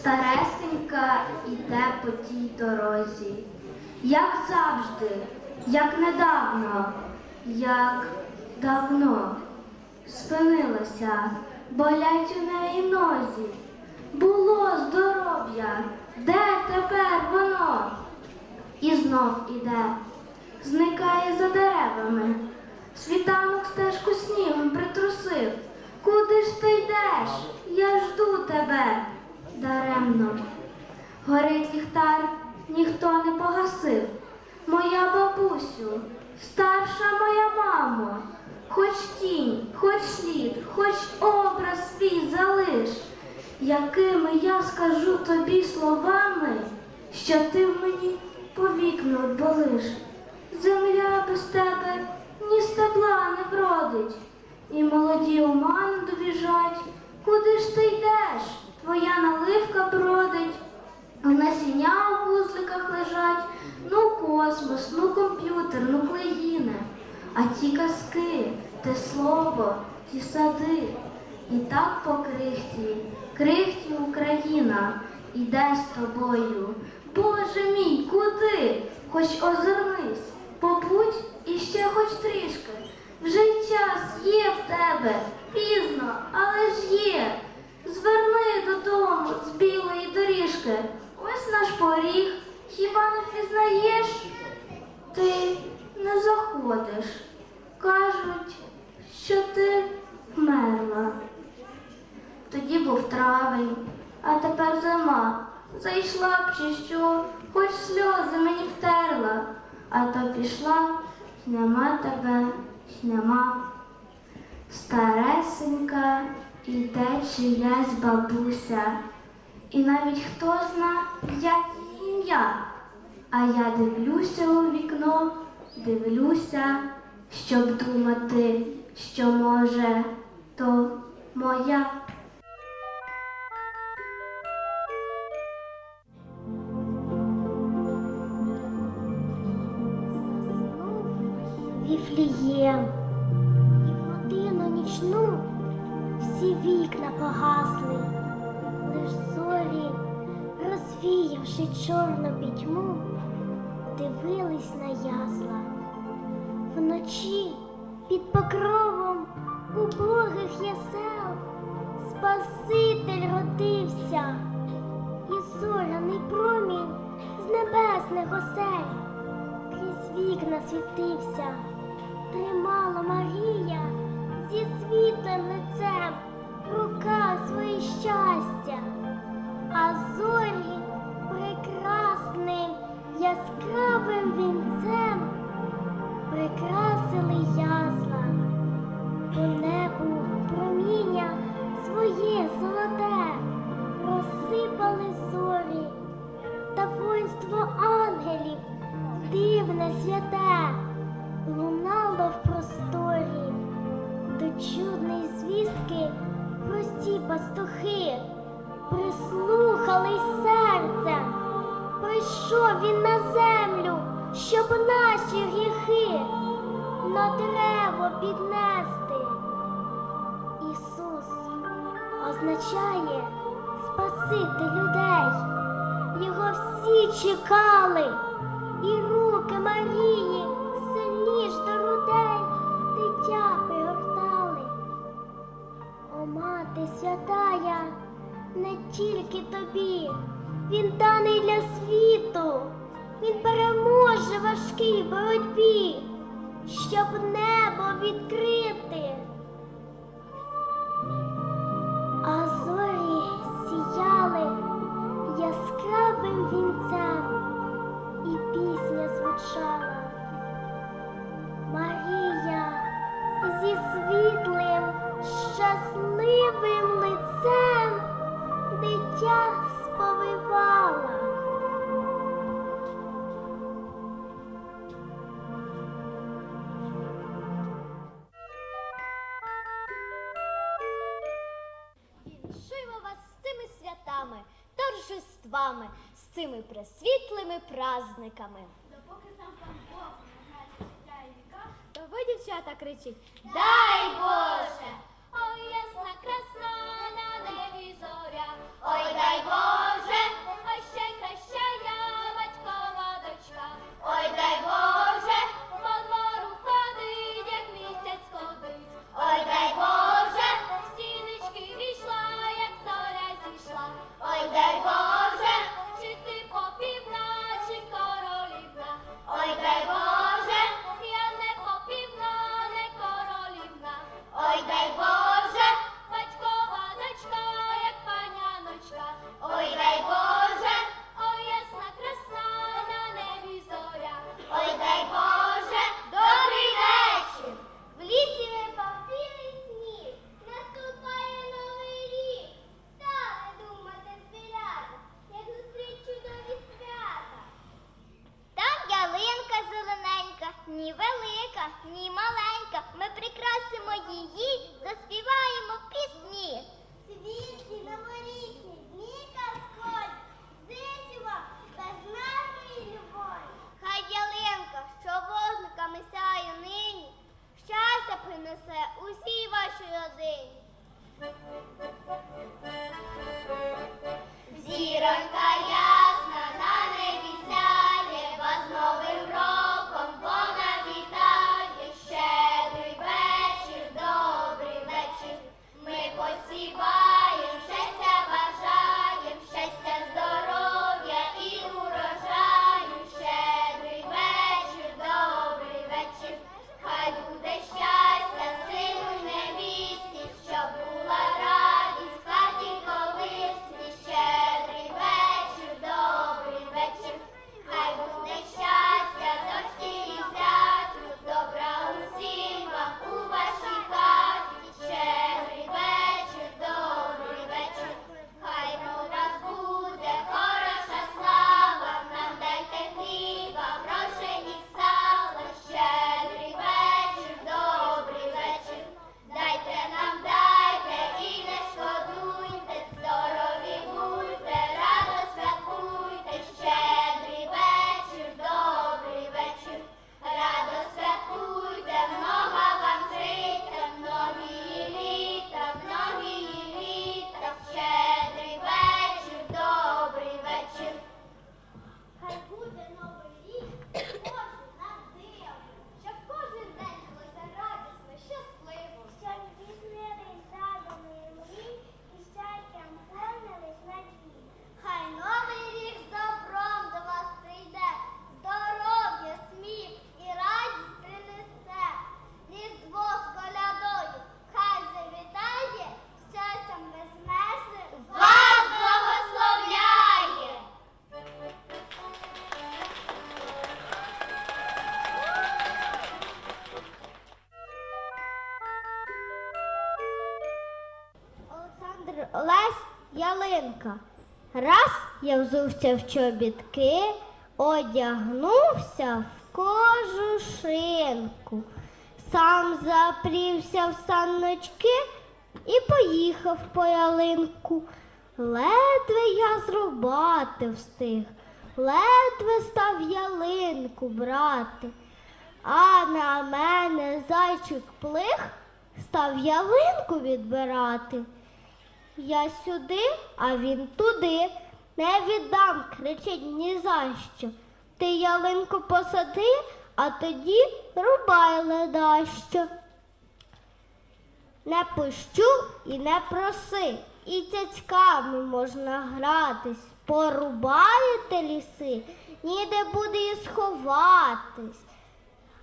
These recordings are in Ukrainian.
Старесенька йде по тій дорозі, як завжди, як недавно, як давно спинилася, болять у неї нозі. Було здоров'я, де тепер воно? І знов іде, зникає за деревами. Світанок стежку снігом притрусив. Куди ж ти йдеш? Я жду тебе даремно. Горить ліхтар, ніхто не погасив. Моя бабусю, старша моя мамо, хоч тінь, хоч слід, хоч образ свій залиш, якими я скажу тобі словами, що ти в мені повік не болиш. Земля без тебе ні стебла не вродить, і молоді умани добіжать. Куди ж ти йдеш? Твоя наливка бродить, насіння у вузликах лежать. Ну космос, ну комп'ютер, ну клеїне. А ті казки, те слово, ті сади. І так по крихті, крихті Україна іде з тобою. Боже мій, куди? Хоч озирнись, побудь іще хоч трішки. Вже час є в тебе, пізно, але ж є. Доріжки. Ось наш поріг. Хіба не впізнаєш? Ти не заходиш. Кажуть, що ти вмерла. Тоді був травень, а тепер зима. Зайшла б чи що, хоч сльози мені втерла, а то пішла, нема тебе, нема. Старесенька іде чиясь бабуся, і навіть хто зна, як ім'я. А я дивлюся у вікно, дивлюся, щоб думати, що може, то моя. Віфлієм, і в годину нічну всі вікна погасли, лиш зорі, розвіявши чорну пітьму, дивились на ясла. Вночі під покровом убогих ясел Спаситель родився, і зоряний промінь з небесних осель крізь вікна світився, тримала Марія зі світлим лицем в руках своє щастя, воїнство ангелів дивне святе лунало в просторі, до чудної звістки прості пастухи прислухались серцем, прийшов він на землю, щоб наші гріхи на дерево піднести. Ісус означає спасити людей. Його всі чекали, і руки Марії сильніш до грудей дитя пригортали. О, мати святая, не тільки тобі, він даний для світу, він переможе важкій боротьбі, щоб небо відкрити. Торжествами, з цими пресвітлими праздниками. Допоки сам пан Бог не знає життя і віка, То ви, дівчата, кричіть Дай Боже! Ой, ясна красна на небі зоря, Ой, дай Боже! Ні велика, ні маленька. Ми прикрасимо її, заспіваємо пісні. Світлі новорічні, дні казкові, зичимо безмежної любові. Хай ялинка, що вогниками сяє нині, щастя принесе усій вашій родині. Зіронька Ялинка. Раз я взувся в чобітки, одягнувся в кожушинку, сам запрівся в саночки і поїхав по ялинку. Ледве я зрубати встиг, ледве став ялинку брати. А на мене зайчик плих став ялинку відбирати. Я сюди, а він туди. Не віддам, кричить ні за що. Ти ялинку посади, а тоді рубай ледащо. Не пущу і не проси, і цяцьками можна гратись. Порубаєте ліси, ніде буде і сховатись.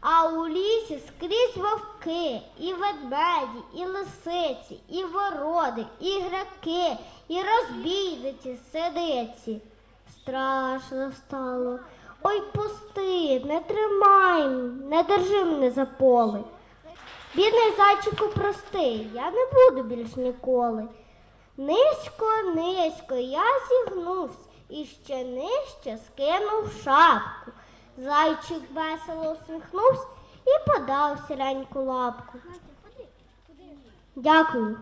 А у лісі скрізь вовки, і ведмеді, і лисиці, і вороди, і граки, і розбійниці, сидиці. Страшно стало. Ой, пусти, не тримай, не держи мене за поли. Бідний зайчику прости, я не буду більш ніколи. Низько, низько я зігнувся і ще нижче скинув шапку. Зайчик весело усміхнувся і подав сіреньку лапку. Дякую.